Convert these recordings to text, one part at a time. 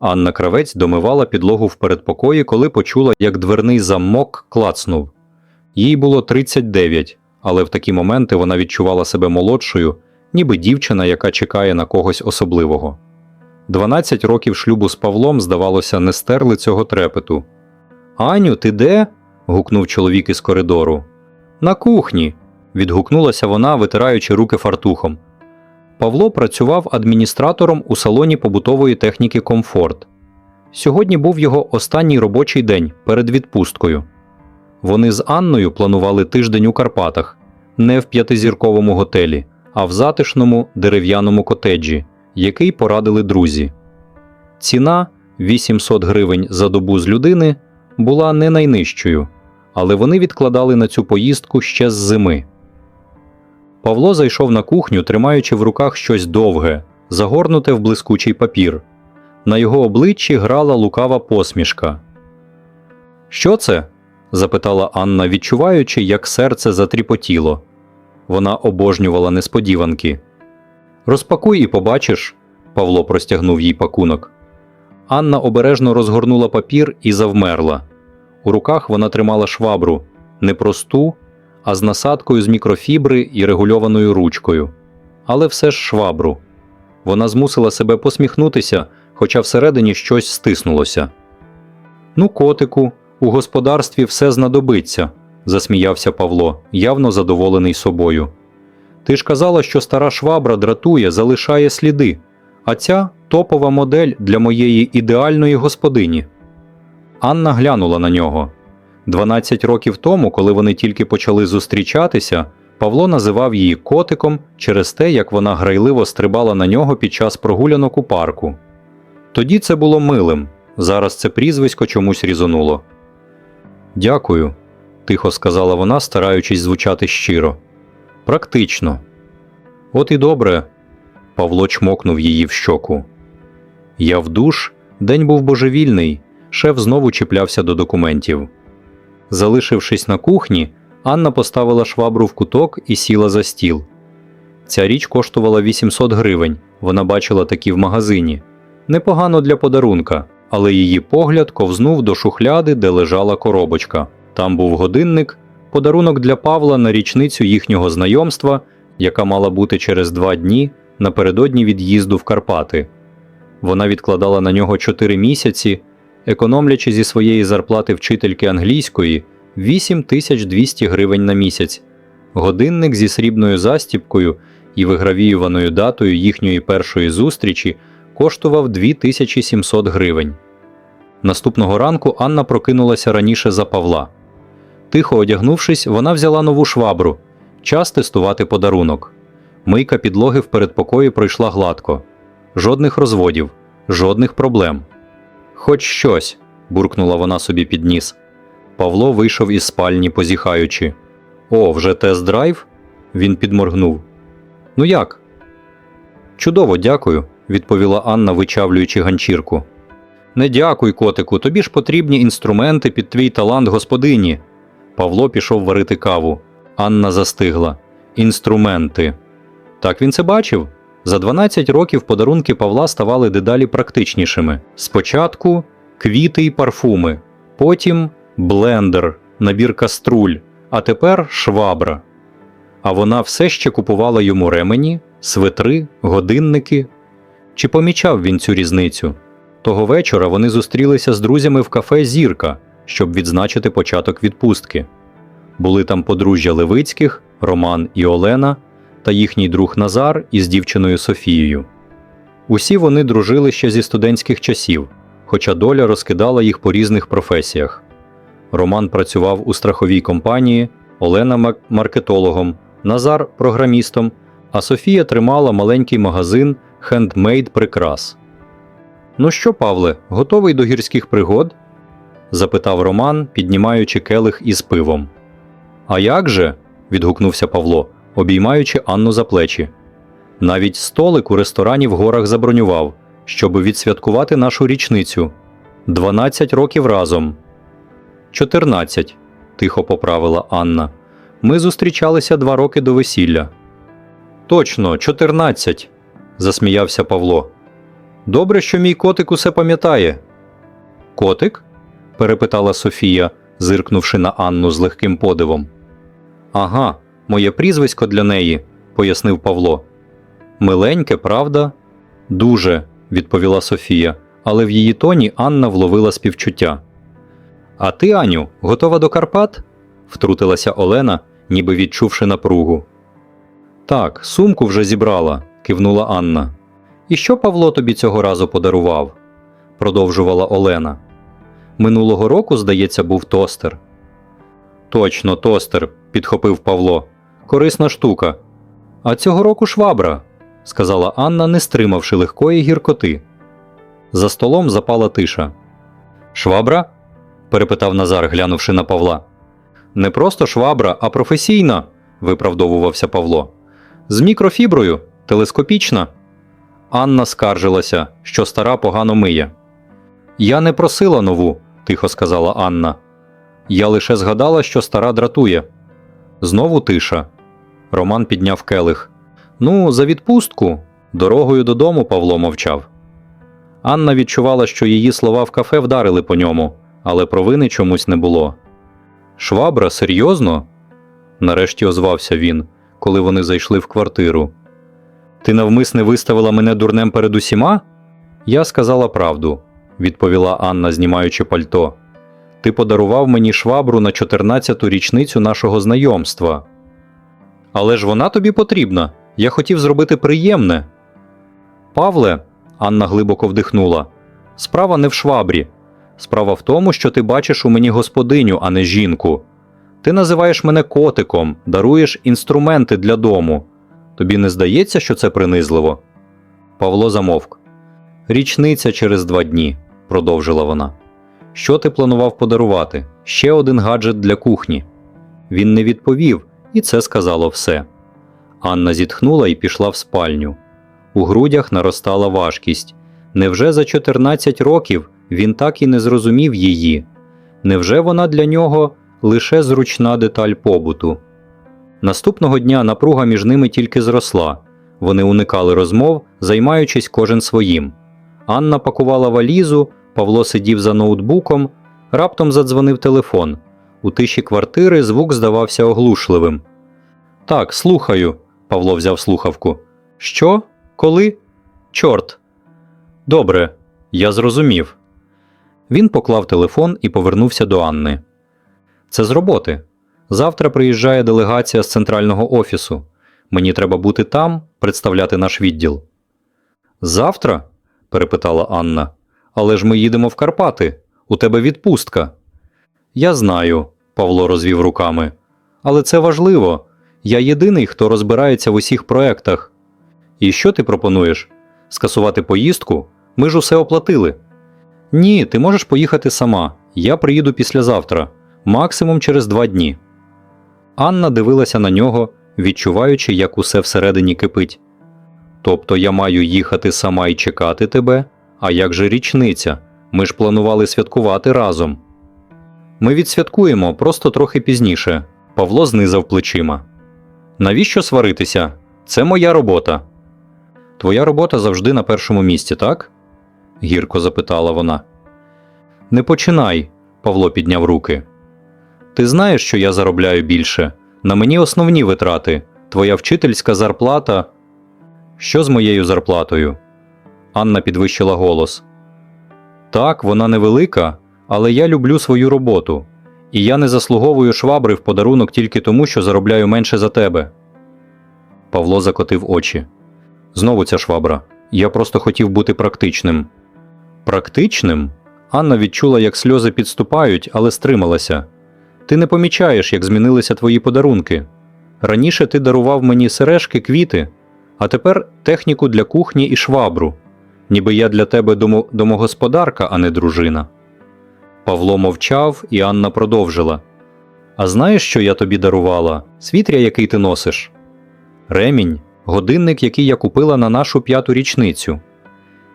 Анна Кравець домивала підлогу в передпокої, коли почула, як дверний замок клацнув. Їй було 39, але в такі моменти вона відчувала себе молодшою, ніби дівчина, яка чекає на когось особливого. 12 років шлюбу з Павлом, здавалося, не стерли цього трепету. Аню, ти де? гукнув чоловік із коридору. На кухні. відгукнулася вона, витираючи руки фартухом. Павло працював адміністратором у салоні побутової техніки Комфорт. Сьогодні був його останній робочий день перед відпусткою. Вони з Анною планували тиждень у Карпатах, не в п'ятизірковому готелі, а в затишному дерев'яному котеджі, який порадили друзі. Ціна 800 гривень за добу з людини була не найнижчою, але вони відкладали на цю поїздку ще з зими. Павло зайшов на кухню, тримаючи в руках щось довге, загорнуте в блискучий папір. На його обличчі грала лукава посмішка. Що це? запитала Анна, відчуваючи, як серце затріпотіло. Вона обожнювала несподіванки. Розпакуй і побачиш, Павло простягнув їй пакунок. Анна обережно розгорнула папір і завмерла. У руках вона тримала швабру не просту, а з насадкою з мікрофібри і регульованою ручкою. Але все ж швабру. Вона змусила себе посміхнутися, хоча всередині щось стиснулося. Ну, котику, у господарстві все знадобиться, засміявся Павло, явно задоволений собою. Ти ж казала, що стара швабра дратує, залишає сліди, а ця топова модель для моєї ідеальної господині. Анна глянула на нього. 12 років тому, коли вони тільки почали зустрічатися, Павло називав її котиком через те, як вона грайливо стрибала на нього під час прогулянок у парку. Тоді це було милим, зараз це прізвисько чомусь різонуло. Дякую, тихо сказала вона, стараючись звучати щиро. Практично. От і добре. Павло чмокнув її в щоку. Я в душ, день був божевільний, шеф знову чіплявся до документів. Залишившись на кухні, Анна поставила швабру в куток і сіла за стіл. Ця річ коштувала 800 гривень, вона бачила такі в магазині. Непогано для подарунка, але її погляд ковзнув до шухляди, де лежала коробочка. Там був годинник, подарунок для Павла на річницю їхнього знайомства, яка мала бути через два дні напередодні від'їзду в Карпати. Вона відкладала на нього 4 місяці, економлячи зі своєї зарплати вчительки англійської 8200 гривень на місяць, годинник зі срібною застіпкою і вигравіюваною датою їхньої першої зустрічі коштував 2700 гривень. Наступного ранку Анна прокинулася раніше за Павла. Тихо одягнувшись, вона взяла нову швабру час тестувати подарунок. Мийка підлоги в передпокої пройшла гладко. Жодних розводів, жодних проблем. Хоч щось, буркнула вона собі під ніс. Павло вийшов із спальні, позіхаючи. О, вже тест-драйв? Він підморгнув. Ну як? Чудово, дякую, відповіла Анна, вичавлюючи ганчірку. Не дякуй, котику, тобі ж потрібні інструменти під твій талант господині. Павло пішов варити каву. Анна застигла. Інструменти. Так він це бачив. За 12 років подарунки Павла ставали дедалі практичнішими. Спочатку квіти й парфуми, потім блендер, набір каструль, а тепер швабра. А вона все ще купувала йому ремені, свитри, годинники. Чи помічав він цю різницю? Того вечора вони зустрілися з друзями в кафе Зірка, щоб відзначити початок відпустки. Були там подружжя Левицьких, Роман і Олена та їхній друг Назар із дівчиною Софією. Усі вони дружили ще зі студентських часів, хоча доля розкидала їх по різних професіях. Роман працював у страховій компанії, Олена маркетологом, Назар програмістом, а Софія тримала маленький магазин хендмейд прикрас. Ну що, Павле, готовий до гірських пригод? запитав Роман, піднімаючи келих із пивом. А як же? відгукнувся Павло, обіймаючи Анну за плечі. Навіть столик у ресторані в горах забронював, щоб відсвяткувати нашу річницю. 12 років разом. 14, тихо поправила Анна. Ми зустрічалися два роки до весілля. Точно, 14, засміявся Павло. Добре, що мій котик усе пам'ятає. Котик? перепитала Софія, зиркнувши на Анну з легким подивом. Ага, моє прізвисько для неї, пояснив Павло. Миленьке, правда? Дуже, відповіла Софія, але в її тоні Анна вловила співчуття. А ти, Аню, готова до Карпат? втрутилася Олена, ніби відчувши напругу. Так, сумку вже зібрала, кивнула Анна. І що Павло тобі цього разу подарував? продовжувала Олена. Минулого року, здається, був тостер. Точно, тостер, підхопив Павло. Корисна штука. А цього року швабра, сказала Анна, не стримавши легкої гіркоти. За столом запала тиша. Швабра? перепитав Назар, глянувши на Павла. Не просто швабра, а професійна, виправдовувався Павло. З мікрофіброю, телескопічна. Анна скаржилася, що стара погано миє. Я не просила нову, тихо сказала Анна. Я лише згадала, що стара дратує. Знову тиша. Роман підняв келих. Ну, за відпустку. Дорогою додому Павло мовчав. Анна відчувала, що її слова в кафе вдарили по ньому, але провини чомусь не було. Швабра, серйозно? нарешті озвався він, коли вони зайшли в квартиру. Ти навмисне виставила мене дурнем перед усіма? Я сказала правду, відповіла Анна, знімаючи пальто. Ти подарував мені швабру на 14-ту річницю нашого знайомства. Але ж вона тобі потрібна. Я хотів зробити приємне. Павле, Анна глибоко вдихнула. Справа не в швабрі. Справа в тому, що ти бачиш у мені господиню, а не жінку. Ти називаєш мене котиком, даруєш інструменти для дому. Тобі не здається, що це принизливо? Павло замовк. Річниця через два дні, продовжила вона. Що ти планував подарувати? Ще один гаджет для кухні. Він не відповів, і це сказало все. Анна зітхнула і пішла в спальню. У грудях наростала важкість. Невже за 14 років він так і не зрозумів її? Невже вона для нього лише зручна деталь побуту? Наступного дня напруга між ними тільки зросла. Вони уникали розмов, займаючись кожен своїм. Анна пакувала валізу, Павло сидів за ноутбуком, раптом задзвонив телефон. У тиші квартири звук здавався оглушливим. Так, слухаю, Павло взяв слухавку. Що? Коли? Чорт. Добре, я зрозумів. Він поклав телефон і повернувся до Анни. Це з роботи. Завтра приїжджає делегація з центрального офісу. Мені треба бути там, представляти наш відділ. Завтра? перепитала Анна. Але ж ми їдемо в Карпати. У тебе відпустка. Я знаю, Павло розвів руками. Але це важливо. Я єдиний, хто розбирається в усіх проектах. І що ти пропонуєш? Скасувати поїздку? Ми ж усе оплатили. Ні, ти можеш поїхати сама. Я приїду післязавтра, максимум через два дні. Анна дивилася на нього, відчуваючи, як усе всередині кипить. Тобто я маю їхати сама і чекати тебе? А як же річниця? Ми ж планували святкувати разом. Ми відсвяткуємо просто трохи пізніше. Павло знизав плечима. Навіщо сваритися? Це моя робота. Твоя робота завжди на першому місці, так? гірко запитала вона. Не починай, Павло підняв руки. Ти знаєш, що я заробляю більше. На мені основні витрати, твоя вчительська зарплата. Що з моєю зарплатою? Анна підвищила голос. Так, вона невелика, але я люблю свою роботу, і я не заслуговую швабри в подарунок тільки тому, що заробляю менше за тебе. Павло закотив очі. Знову ця швабра. Я просто хотів бути практичним. Практичним? Анна відчула, як сльози підступають, але стрималася. Ти не помічаєш, як змінилися твої подарунки. Раніше ти дарував мені сережки, квіти, а тепер техніку для кухні і швабру, ніби я для тебе домо... домогосподарка, а не дружина. Павло мовчав, і Анна продовжила. А знаєш, що я тобі дарувала? Світря, який ти носиш? Ремінь, годинник, який я купила на нашу п'яту річницю.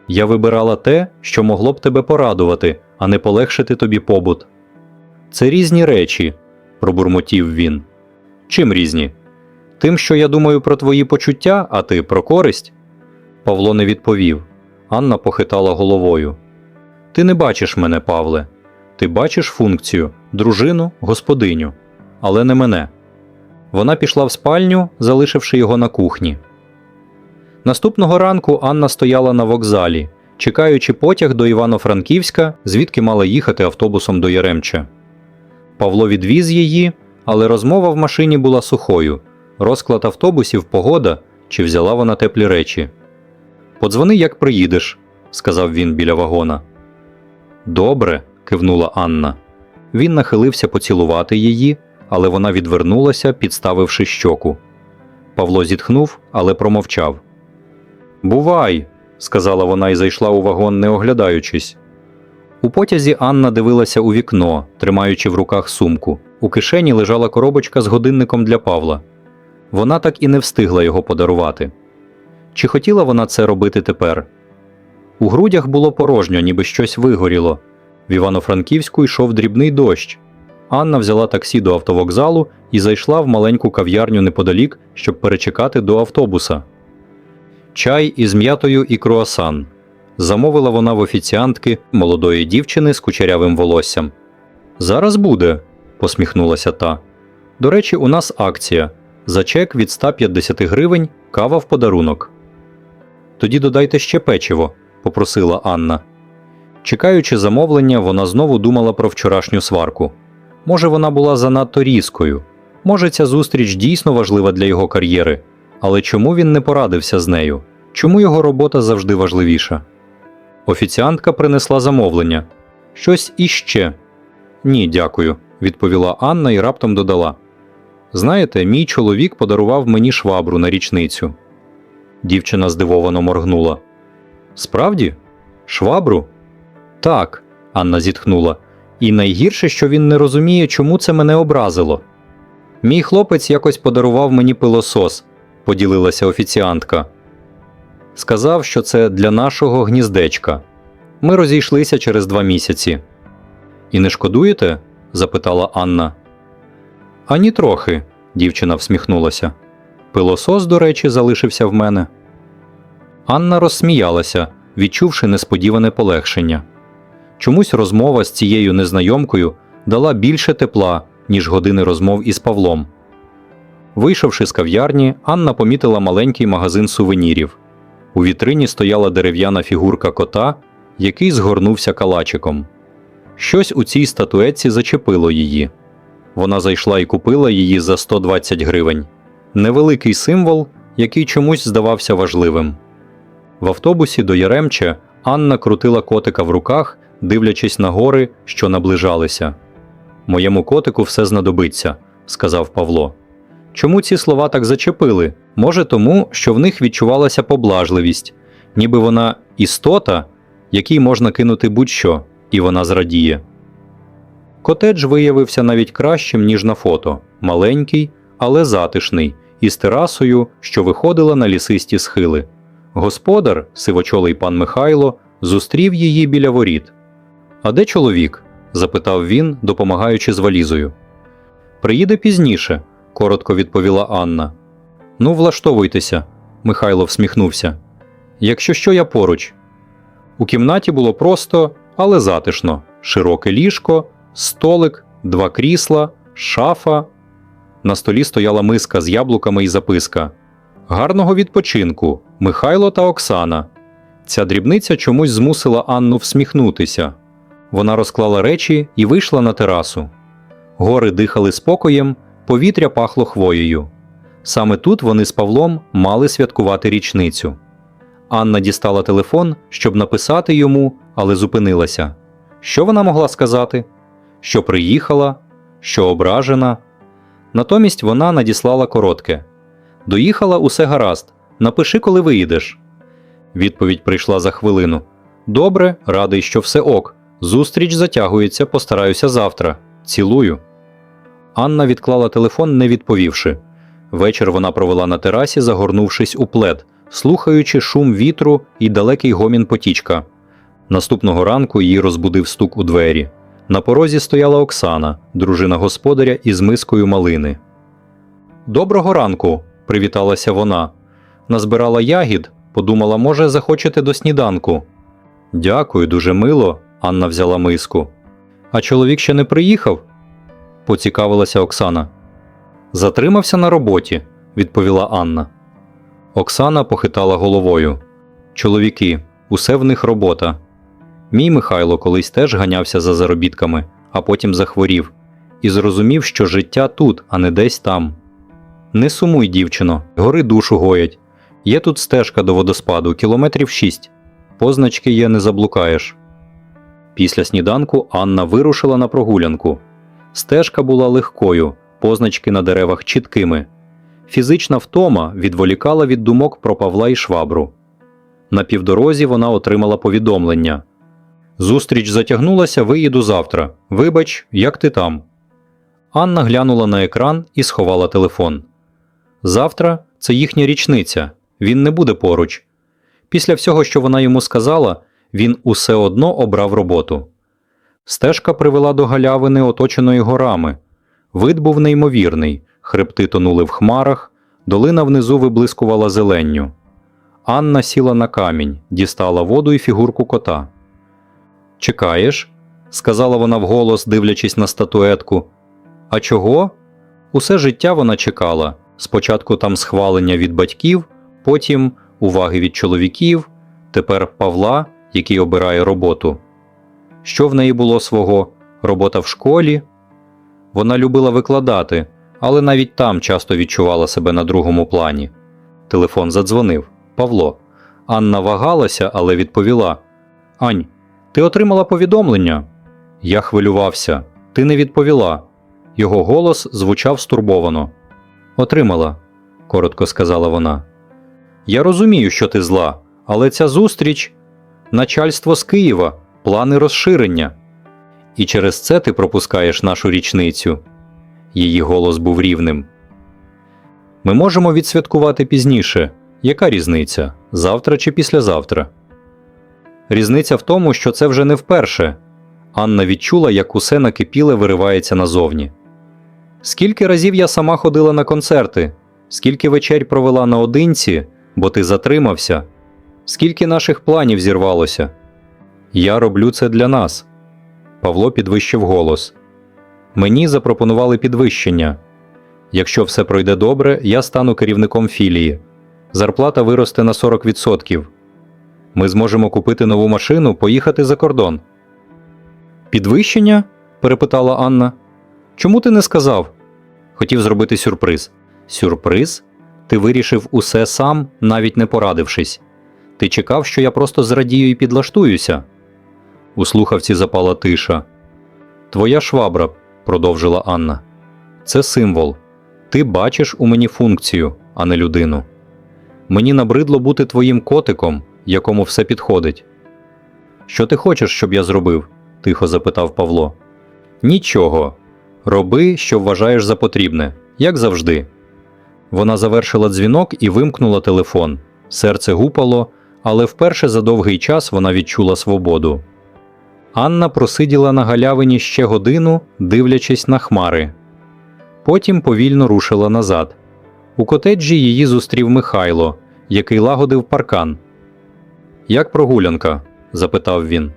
Я вибирала те, що могло б тебе порадувати, а не полегшити тобі побут. Це різні речі, пробурмотів він. Чим різні? Тим, що я думаю про твої почуття, а ти про користь? Павло не відповів. Анна похитала головою. Ти не бачиш мене, Павле. Ти бачиш функцію дружину, господиню, але не мене. Вона пішла в спальню, залишивши його на кухні. Наступного ранку Анна стояла на вокзалі, чекаючи потяг до Івано-Франківська, звідки мала їхати автобусом до Яремча. Павло відвіз її, але розмова в машині була сухою. Розклад автобусів, погода, чи взяла вона теплі речі. Подзвони, як приїдеш, сказав він біля вагона. Добре, кивнула Анна. Він нахилився поцілувати її, але вона відвернулася, підставивши щоку. Павло зітхнув, але промовчав. Бувай, сказала вона і зайшла у вагон, не оглядаючись. У потязі Анна дивилася у вікно, тримаючи в руках сумку. У кишені лежала коробочка з годинником для Павла. Вона так і не встигла його подарувати. Чи хотіла вона це робити тепер? У грудях було порожньо, ніби щось вигоріло. В Івано-Франківську йшов дрібний дощ. Анна взяла таксі до автовокзалу і зайшла в маленьку кав'ярню неподалік, щоб перечекати до автобуса. Чай із м'ятою і круасан. Замовила вона в офіціантки молодої дівчини з кучерявим волоссям. Зараз буде, посміхнулася та. До речі, у нас акція. За чек від 150 гривень кава в подарунок. Тоді додайте ще печиво, попросила Анна. Чекаючи замовлення, вона знову думала про вчорашню сварку. Може, вона була занадто різкою, може, ця зустріч дійсно важлива для його кар'єри, але чому він не порадився з нею? Чому його робота завжди важливіша? Офіціантка принесла замовлення. Щось іще. Ні, дякую, відповіла Анна і раптом додала. Знаєте, мій чоловік подарував мені швабру на річницю. Дівчина здивовано моргнула. Справді? Швабру? Так, Анна зітхнула. І найгірше, що він не розуміє, чому це мене образило. Мій хлопець якось подарував мені пилосос, поділилася офіціантка. Сказав, що це для нашого гніздечка. Ми розійшлися через два місяці. І не шкодуєте? запитала Анна. Ані трохи, дівчина всміхнулася. Пилосос, до речі, залишився в мене. Анна розсміялася, відчувши несподіване полегшення. Чомусь розмова з цією незнайомкою дала більше тепла, ніж години розмов із Павлом. Вийшовши з кав'ярні, Анна помітила маленький магазин сувенірів. У вітрині стояла дерев'яна фігурка кота, який згорнувся калачиком. Щось у цій статуетці зачепило її. Вона зайшла і купила її за 120 гривень. Невеликий символ, який чомусь здавався важливим. В автобусі до Яремче Анна крутила котика в руках, дивлячись на гори, що наближалися. Моєму котику все знадобиться, сказав Павло. Чому ці слова так зачепили? Може, тому, що в них відчувалася поблажливість, ніби вона істота, якій можна кинути будь-що, і вона зрадіє. Котедж виявився навіть кращим, ніж на фото маленький, але затишний, із терасою, що виходила на лісисті схили. Господар, сивочолий пан Михайло, зустрів її біля воріт. А де чоловік? запитав він, допомагаючи з валізою. Приїде пізніше, коротко відповіла Анна. Ну, влаштовуйтеся, Михайло всміхнувся. Якщо що, я поруч. У кімнаті було просто, але затишно: широке ліжко, столик, два крісла, шафа. На столі стояла миска з яблуками і записка. Гарного відпочинку, Михайло та Оксана. Ця дрібниця чомусь змусила Анну всміхнутися. Вона розклала речі і вийшла на терасу. Гори дихали спокоєм, повітря пахло хвоєю. Саме тут вони з Павлом мали святкувати річницю. Анна дістала телефон, щоб написати йому, але зупинилася. Що вона могла сказати? Що приїхала, що ображена. Натомість вона надіслала коротке: Доїхала усе гаразд. Напиши, коли виїдеш. Відповідь прийшла за хвилину. Добре, радий, що все ок. Зустріч затягується, постараюся завтра. Цілую. Анна відклала телефон, не відповівши. Вечір вона провела на терасі, загорнувшись у плед, слухаючи шум вітру і далекий гомін потічка. Наступного ранку її розбудив стук у двері. На порозі стояла Оксана, дружина господаря із мискою малини. Доброго ранку, привіталася вона. Назбирала ягід, Подумала, може, захочете до сніданку. Дякую, дуже мило. Анна взяла миску. А чоловік ще не приїхав? поцікавилася Оксана. Затримався на роботі, відповіла Анна. Оксана похитала головою. Чоловіки, усе в них робота. Мій Михайло колись теж ганявся за заробітками, а потім захворів, і зрозумів, що життя тут, а не десь там. Не сумуй, дівчино, гори душу гоять. Є тут стежка до водоспаду, кілометрів шість. Позначки є, не заблукаєш. Після сніданку Анна вирушила на прогулянку. Стежка була легкою, позначки на деревах чіткими. Фізична втома відволікала від думок про Павла і швабру. На півдорозі вона отримала повідомлення. Зустріч затягнулася, виїду завтра. Вибач, як ти там. Анна глянула на екран і сховала телефон. Завтра це їхня річниця, він не буде поруч. Після всього, що вона йому сказала, він усе одно обрав роботу. Стежка привела до галявини, оточеної горами. Вид був неймовірний, хребти тонули в хмарах, долина внизу виблискувала зеленню. Анна сіла на камінь, дістала воду і фігурку кота. Чекаєш? сказала вона вголос, дивлячись на статуетку. А чого? Усе життя вона чекала. Спочатку там схвалення від батьків, потім уваги від чоловіків, тепер Павла, який обирає роботу. Що в неї було свого? Робота в школі? Вона любила викладати, але навіть там часто відчувала себе на другому плані. Телефон задзвонив. Павло. Анна вагалася, але відповіла: Ань, ти отримала повідомлення? Я хвилювався. Ти не відповіла. Його голос звучав стурбовано. Отримала, коротко сказала вона. Я розумію, що ти зла, але ця зустріч начальство з Києва, плани розширення. І через це ти пропускаєш нашу річницю. Її голос був рівним. Ми можемо відсвяткувати пізніше. Яка різниця? Завтра чи післязавтра? Різниця в тому, що це вже не вперше. Анна відчула, як усе накипіле виривається назовні. Скільки разів я сама ходила на концерти, скільки вечерь провела наодинці, бо ти затримався, скільки наших планів зірвалося. Я роблю це для нас. Павло підвищив голос. Мені запропонували підвищення. Якщо все пройде добре, я стану керівником філії. Зарплата виросте на 40%. Ми зможемо купити нову машину, поїхати за кордон. Підвищення? перепитала Анна. Чому ти не сказав? Хотів зробити сюрприз. Сюрприз? Ти вирішив усе сам, навіть не порадившись. Ти чекав, що я просто зрадію і підлаштуюся. У слухавці запала тиша. Твоя швабра, продовжила Анна. Це символ. Ти бачиш у мені функцію, а не людину. Мені набридло бути твоїм котиком, якому все підходить. Що ти хочеш, щоб я зробив? тихо запитав Павло. Нічого. Роби, що вважаєш за потрібне, як завжди. Вона завершила дзвінок і вимкнула телефон. Серце гупало, але вперше за довгий час вона відчула свободу. Анна просиділа на галявині ще годину, дивлячись на хмари. Потім повільно рушила назад. У котеджі її зустрів Михайло, який лагодив паркан. Як прогулянка? запитав він.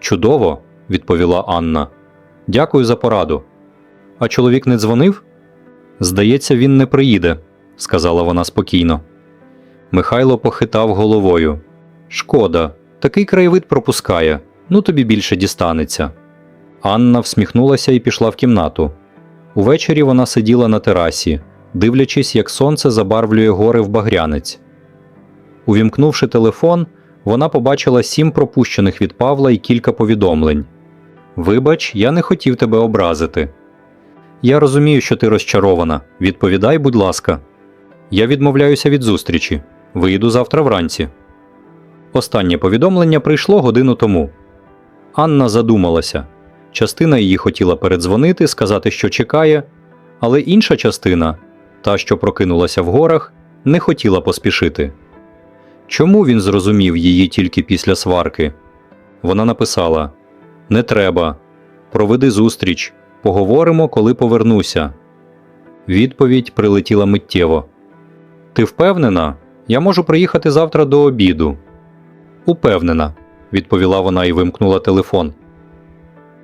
Чудово, відповіла Анна. Дякую за пораду. А чоловік не дзвонив? Здається, він не приїде, сказала вона спокійно. Михайло похитав головою. Шкода, такий краєвид пропускає, ну тобі більше дістанеться. Анна всміхнулася і пішла в кімнату. Увечері вона сиділа на терасі, дивлячись, як сонце забарвлює гори в багрянець. Увімкнувши телефон, вона побачила сім пропущених від Павла і кілька повідомлень. Вибач, я не хотів тебе образити. Я розумію, що ти розчарована. Відповідай, будь ласка. Я відмовляюся від зустрічі. Виїду завтра вранці. Останнє повідомлення прийшло годину тому. Анна задумалася. Частина її хотіла передзвонити, сказати, що чекає, але інша частина, та, що прокинулася в горах, не хотіла поспішити. Чому він зрозумів її тільки після сварки? Вона написала: Не треба. Проведи зустріч. Поговоримо, коли повернуся. Відповідь прилетіла миттєво. Ти впевнена? Я можу приїхати завтра до обіду. Упевнена, відповіла вона і вимкнула телефон.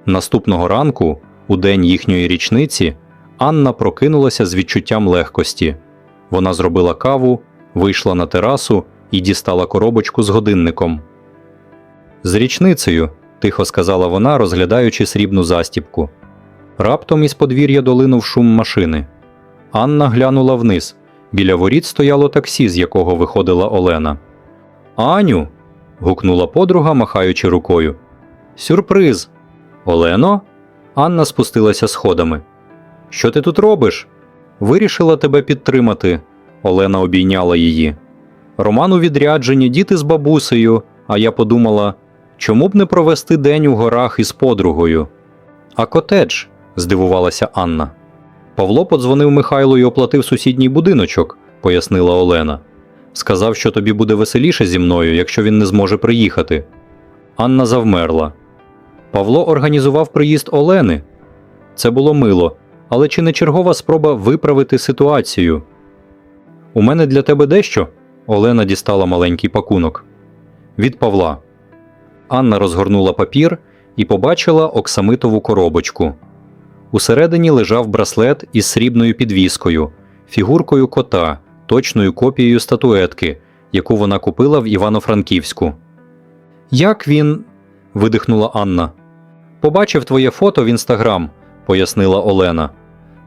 Наступного ранку, у день їхньої річниці, Анна прокинулася з відчуттям легкості. Вона зробила каву, вийшла на терасу і дістала коробочку з годинником. З річницею, тихо сказала вона, розглядаючи срібну застіпку. Раптом із подвір'я долинув шум машини. Анна глянула вниз. Біля воріт стояло таксі, з якого виходила Олена. Аню. гукнула подруга, махаючи рукою. Сюрприз. Олено? Анна спустилася сходами. Що ти тут робиш? Вирішила тебе підтримати. Олена обійняла її. Роман у відрядженні, діти з бабусею, а я подумала, чому б не провести день у горах із подругою. А котедж? здивувалася Анна. Павло подзвонив Михайлу і оплатив сусідній будиночок, пояснила Олена. Сказав, що тобі буде веселіше зі мною, якщо він не зможе приїхати. Анна завмерла. Павло організував приїзд Олени. Це було мило, але чи не чергова спроба виправити ситуацію? У мене для тебе дещо? Олена дістала маленький пакунок. Від Павла. Анна розгорнула папір і побачила оксамитову коробочку. Усередині лежав браслет із срібною підвіскою, фігуркою кота, точною копією статуетки, яку вона купила в Івано-Франківську. Як він. видихнула Анна. Побачив твоє фото в інстаграм, пояснила Олена.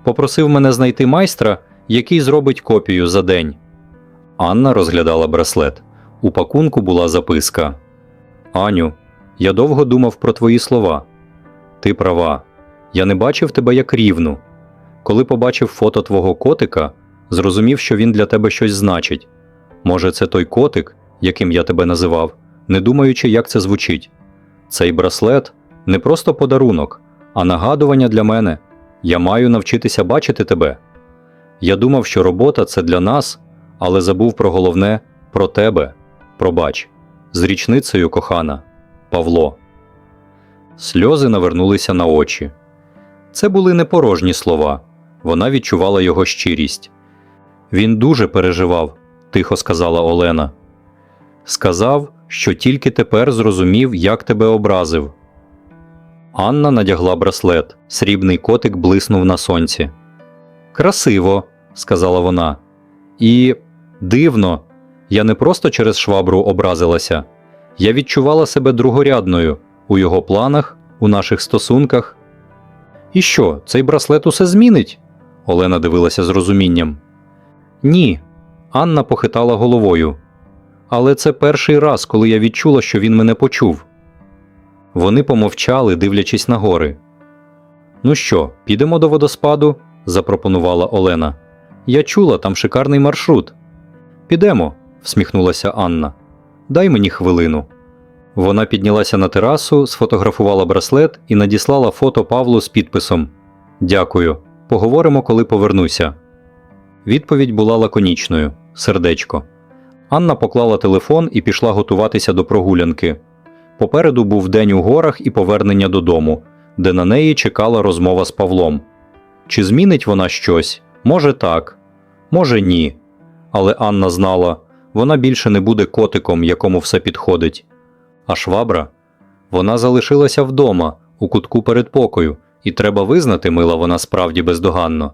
Попросив мене знайти майстра, який зробить копію за день. Анна розглядала браслет. У пакунку була записка. Аню, я довго думав про твої слова. Ти права. Я не бачив тебе як рівну. Коли побачив фото твого котика, зрозумів, що він для тебе щось значить. Може, це той котик, яким я тебе називав, не думаючи, як це звучить. Цей браслет не просто подарунок, а нагадування для мене. Я маю навчитися бачити тебе. Я думав, що робота це для нас, але забув про головне про тебе. Пробач. З річницею, кохана, Павло. Сльози навернулися на очі. Це були не порожні слова. Вона відчувала його щирість. Він дуже переживав, тихо сказала Олена. Сказав, що тільки тепер зрозумів, як тебе образив. Анна надягла браслет, срібний котик блиснув на сонці. Красиво, сказала вона. І дивно, я не просто через швабру образилася. Я відчувала себе другорядною у його планах, у наших стосунках. І що, цей браслет усе змінить? Олена дивилася з розумінням. Ні. Анна похитала головою. Але це перший раз, коли я відчула, що він мене почув. Вони помовчали, дивлячись на гори. Ну що, підемо до водоспаду? запропонувала Олена. Я чула, там шикарний маршрут. Підемо, всміхнулася Анна. Дай мені хвилину. Вона піднялася на терасу, сфотографувала браслет і надіслала фото Павлу з підписом Дякую. Поговоримо, коли повернуся. Відповідь була лаконічною сердечко. Анна поклала телефон і пішла готуватися до прогулянки. Попереду був день у горах і повернення додому, де на неї чекала розмова з Павлом. Чи змінить вона щось? Може так, може ні. Але Анна знала, вона більше не буде котиком, якому все підходить. А швабра? Вона залишилася вдома, у кутку передпокою, і треба визнати, мила вона справді бездоганно.